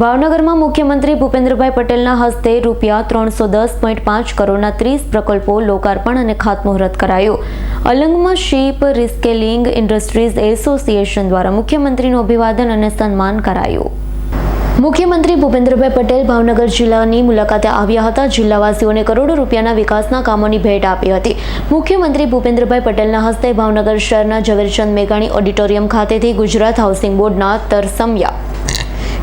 ભાવનગરમાં મુખ્યમંત્રી ભૂપેન્દ્રભાઈ પટેલના હસ્તે રૂપિયા ત્રણસો દસ પોઈન્ટ પાંચ કરોડના ત્રીસ પ્રકલ્પો લોકાર્પણ અને ખાતમુહૂર્ત કરાયું. અલંગમાં શીપ રિસ્કેલિંગ ઇન્ડસ્ટ્રીઝ એસોસિએશન દ્વારા મુખ્યમંત્રીનું અભિવાદન અને સન્માન કરાયું. મુખ્યમંત્રી ભૂપેન્દ્રભાઈ પટેલ ભાવનગર જિલ્લાની મુલાકાતે આવ્યા હતા. જિલ્લાવાસીઓને કરોડો રૂપિયાના વિકાસના કામોની ભેટ આપી હતી. મુખ્યમંત્રી ભૂપેન્દ્રભાઈ પટેલના હસ્તે ભાવનગર શહેરના ઝવેરચંદ મેઘાણી ઓડિટોરિયમ ખાતેથી ગુજરાત હાઉસિંગ બોર્ડના તરસમિયા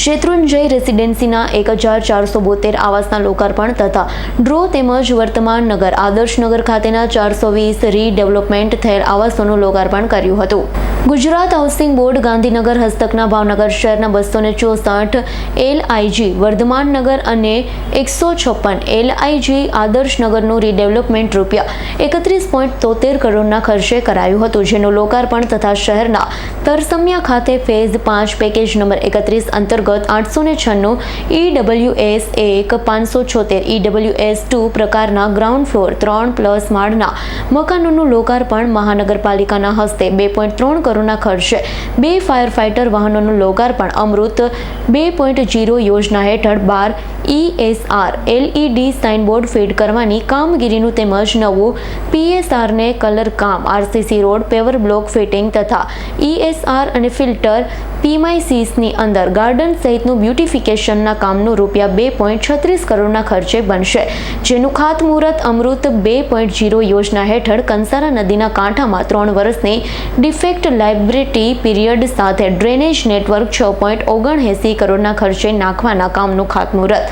શેત્રુંજય રેસિડેન્સીના એક હજાર ચારસો બોતેર આવાસના લોકાર્પણ તથા ડ્રો તેમજ વર્તમાન નગર આદર્શનગર ખાતેના ચારસો વીસ રીડેવલપમેન્ટ થયેલ આવાસોનું લોકાર્પણ કર્યું હતું. ગુજરાત હાઉસિંગ બોર્ડ ગાંધીનગર હસ્તકના ભાવનગર શહેરના બસો ને ચોસઠ એલઆઈજી વર્ધમાન નગર અને એકસો છપ્પન એલઆઈજી આદર્શનગરનું રીડેવલપમેન્ટ રૂપિયા એકત્રીસ પોઈન્ટ તોતેર કરોડના ખર્ચે કરાયું હતું, જેનું લોકાર્પણ તથા શહેરના તરસમિયા ખાતે ફેઝ પાંચ પેકેજ નંબર એકત્રીસ અંતર્ગત આઠસો ને છન્નું ઈડબલ્યુએસ એક પાંચસો છોતેર ઈડબલ્યુએસ ટુ પ્રકારના ગ્રાઉન્ડ ફ્લોર ત્રણ પ્લસ માળના મકાનોનું લોકાર્પણ મહાનગરપાલિકાના હસ્તે બે પોઈન્ટ ત્રણ કરોડના ખર્ચે બે ફાયર ફાઇટર વાહનોનું લોકાર્પણ અમૃત બે પોઈન્ટ જીરો યોજના હેઠળ બાર ઈએસઆર, એલઈડી સાઇનબોર્ડ ફીડ કરવાની કામગીરીનું તેમજ નવું પીએસઆરને કલર કામ, RCC road, paver block fitting તથા ઈએસઆર અને ફિલ્ટર પીમાઈસીસની અંદર ગાર્ડન સહિતનું બ્યુટિફિકેશનના કામનું રૂપિયા બે પોઈન્ટ છત્રીસ કરોડના ખર્ચે બનશે. જેનું ખાતમુહૂર્ત અમૃત બે પોઈન્ટ જીરો યોજના હેઠળ કંસારા નદીના કાંઠામાં ત્રણ વર્ષની ડિફેક્ટ લાઇબ્રેટી પીરિયડ સાથે ડ્રેનેજ નેટવર્ક છ પોઈન્ટ ઓગણએંસી કરોડના ખર્ચે નાખવાના કામનું ખાતમુહૂર્ત.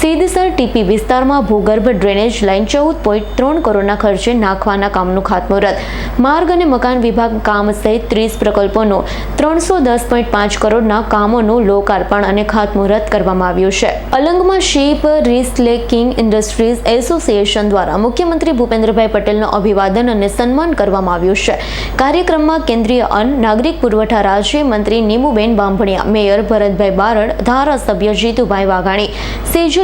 સીદસર ટીપી વિસ્તારમાં ભૂગર્ભ ડ્રેનેજ લાઇન ચૌદ પોઈન્ટ ત્રણ કરોડના ખર્ચે નાખવાના કામનું ખાતમુહૂર્ત. માર્ગ અને મકાન વિભાગ કામ સહિત ત્રીસ પ્રકલ્પોનો ત્રણસો દસ પોઈન્ટ પાંચ કરોડના કામોનું લોકાર્પણ અને ખાતમુહૂર્ત કરવામાં આવ્યું છે. અલંગમાં શીપ રિસ્લેકિંગ ઇન્ડસ્ટ્રીઝ એસોસિએશન દ્વારા મુખ્યમંત્રી ભૂપેન્દ્રભાઈ પટેલનું અભિવાદન અને સન્માન કરવામાં આવ્યું છે. કાર્યક્રમમાં કેન્દ્રીય અન્ન, નાગરિક પુરવઠા રાજ્ય મંત્રી નીમુબેન બાંભણિયા, મેયર ભરતભાઈ બારડ, ધારાસભ્ય જીતુભાઈ વાઘાણી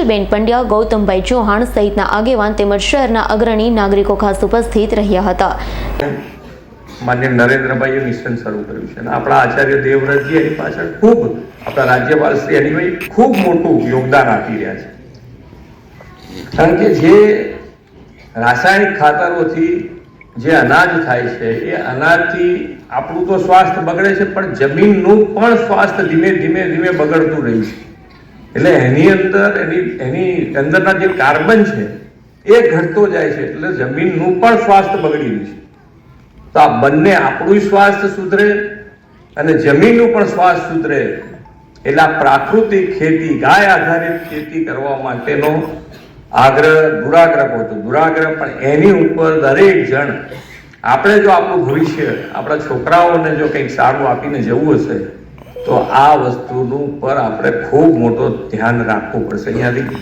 સેજલબેન પંડ્યા, ગૌતમભાઈ ચૌહાણ સહિતના આગેવાન તેમજ શહેરના અગ્રણી નાગરિકો ખાસ ઉપસ્થિત રહ્યા હતા. માન્ય નરેન્દ્રભાઈએ મિશન શરૂ કર્યું છે અને આપણા આચાર્ય દેવવ્રતજી એની પાછળ ખૂબ આપણા રાજ્યપાલ શ્રી ભાઈ ખૂબ મોટું યોગદાન આપી રહ્યા છે. કારણ કે જે રાસાયણિક ખાતરોથી જે અનાજ થાય છે, એ અનાજથી આપણું તો સ્વાસ્થ્ય બગડે છે, પણ જમીનનું પણ સ્વાસ્થ્ય ધીમે ધીમે ધીમે બગડતું રહ્યું છે. એટલે એની અંદર, એની એની અંદરના જે કાર્બન છે, એ ઘટતો જાય છે. એટલે જમીનનું પણ સ્વાસ્થ્ય બગડી રહ્યું છે. તો આ બંને આપણું સ્વાસ્થ્ય સુધરે અને જમીનનું પણ સ્વાસ્થ્ય સુધરે. એટલે આ પ્રાકૃતિક ખેતી, ગાય આધારિત ખેતી કરવા માટેનો આગ્રહ, દુરાગ્રહ હતો દુરાગ્રહ પણ એની ઉપર દરેક જણ, આપણે જો આપણું ભવિષ્ય, આપણા છોકરાઓને જો કંઈક સારું આપીને જવું હશે તો આ વસ્તુનું પર આપણે ખૂબ મોટો ધ્યાન રાખવું પડશે. અહીંયાથી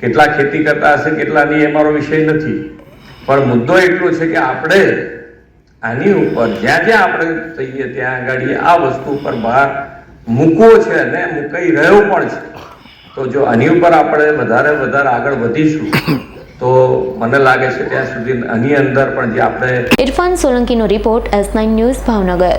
કેટલા ખેતી કરતા હશે, કેટલાની એ મારો વિષય નથી. પણ મુદ્દો એટલો છે કે આપણે આની ઉપર જ્યાં જ્યાં આપણે થઈએ ત્યાં આગળ આ વસ્તુ ઉપર બહાર મૂકવો છે અને મૂકાઈ રહ્યો પણ છે. તો જો આની ઉપર આપણે વધારે વધારે આગળ વધીશું, તો મને લાગે છે ત્યાં સુધી આની અંદર પણ જે આપણે Irfan સોલંકીનો report S nine news Bhavnagar.